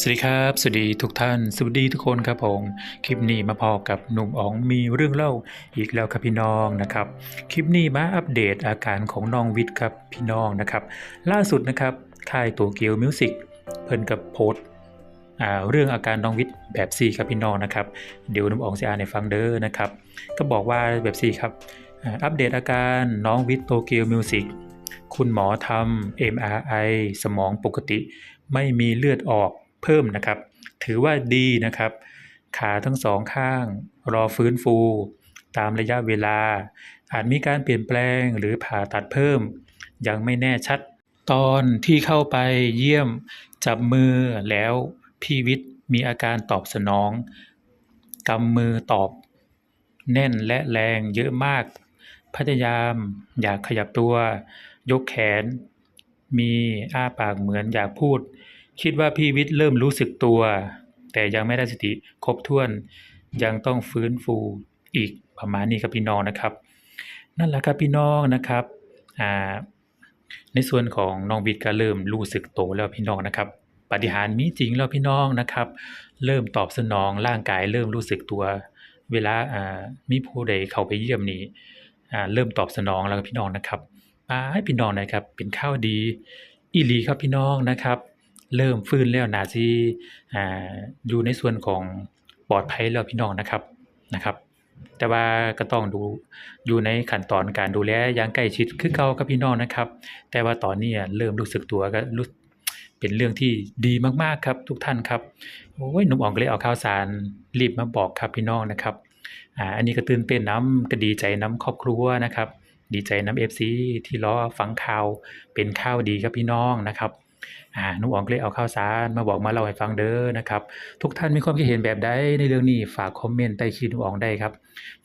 สวัสดีครับ สวัสดีทุกท่าน สวัสดีทุกคนครับผม คลิปนี้มาพอกับหนุ่มอ๋องมีเรื่องเล่าอีกแล้วครับพี่น้องนะครับ คลิปนี้มาอัปเดตอาการของน้องวิทย์ครับพี่น้องนะครับ ล่าสุดนะครับค่ายตัวเกียวมิวสิกเพิ่นกับโพสเรื่องอาการน้องวิทย์แบบ4ครับพี่น้องนะครับ เดี๋ยวหนุ่มอ๋องจะอ่านให้ฟังเด้อนะครับ ก็บอกว่าแบบ4ครับ อัปเดตอาการน้องวิทย์โตเกียวมิวสิกคุณหมอทำ MRI สมองปกติ ไม่มีเลือดออก เพิ่มนะครับ ถือว่าดีนะครับ ขาทั้งสองข้าง รอฟื้นฟู ตามระยะเวลา อาจมีการเปลี่ยนแปลงหรือผ่าตัดเพิ่ม ยังไม่แน่ชัด ตอนที่เข้าไปเยี่ยมจับมือแล้วพี่วิทย์มีอาการตอบสนองกำมือตอบ แน่นและแรงเยอะมาก พยายามอยากขยับตัว ยกแขน มีอ้าปากเหมือนอยากพูด คิดว่าพี่วิทย์เริ่มรู้สึกตัว แต่ยังไม่ได้สติครบถ้วน ยังต้องฟื้นฟูอีกประมาณนี้ครับพี่น้องนะครับ นั่นแหละครับพี่น้องนะครับอ่าในส่วนของน้องวิทย์ก็เริ่มรู้สึกโตแล้วพี่น้องนะครับ ปฏิหาร์มีจริงแล้วพี่น้องนะครับ เริ่มตอบสนองร่างกายเริ่มรู้สึกตัว เวลาอ่ามีผู้ใดเข้าไปเยี่ยมนี่อ่าเริ่มตอบสนองแล้วพี่น้องนะครับอ่าให้พี่น้องนะครับเป็นข้าวดี อีหลีครับพี่น้องนะครับ เริ่มฟื้นแล้วนาสิอ่าอยู่ในส่วนของปลอดภัยแล้วพี่น้องนะครับนะครับ แต่ว่าก็ต้องดูอยู่ในขั้นตอนการดูแลอย่างใกล้ชิดคือเก่าครับพี่น้องนะครับ แต่ว่าตอนนี้เริ่มรู้สึกตัวก็รู้เป็นเรื่องที่ดีมากๆครับทุกท่านครับโอ้ยหนุ่มอ๋องก็เลยเอาข่าวสารรีบมาบอกครับพี่น้องนะครับอ่าอันนี้ก็ตื่นเต้นน้ำก็ดีใจน้ำครอบครัวนะครับ ดีใจน้ำ FC ที่รอฟังข่าวเป็นข่าวดีครับพี่น้องนะครับ นุ่มอ๋องก็เลยเอาข่าวสารมาบอกมาเล่าให้ฟังเด้อนะครับ ทุกท่านมีความคิดเห็นแบบใดในเรื่องนี้ฝากคอมเมนต์ใต้คลิปนุ่มอ๋องได้ครับ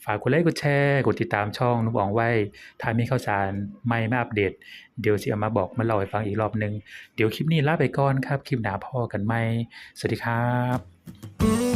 ฝากกดไลค์กดแชร์กดติดตามช่องนุ่มอ๋องไว้ถ้ามีข้าวสารไม่มาอัปเดต เดี๋ยวสิเอามาบอกมาเล่าให้ฟังอีกรอบนึง เดี๋ยวคลิปนี้ลาไปก่อนครับคลิปหนาพ่อกันไหมสวัสดีครับ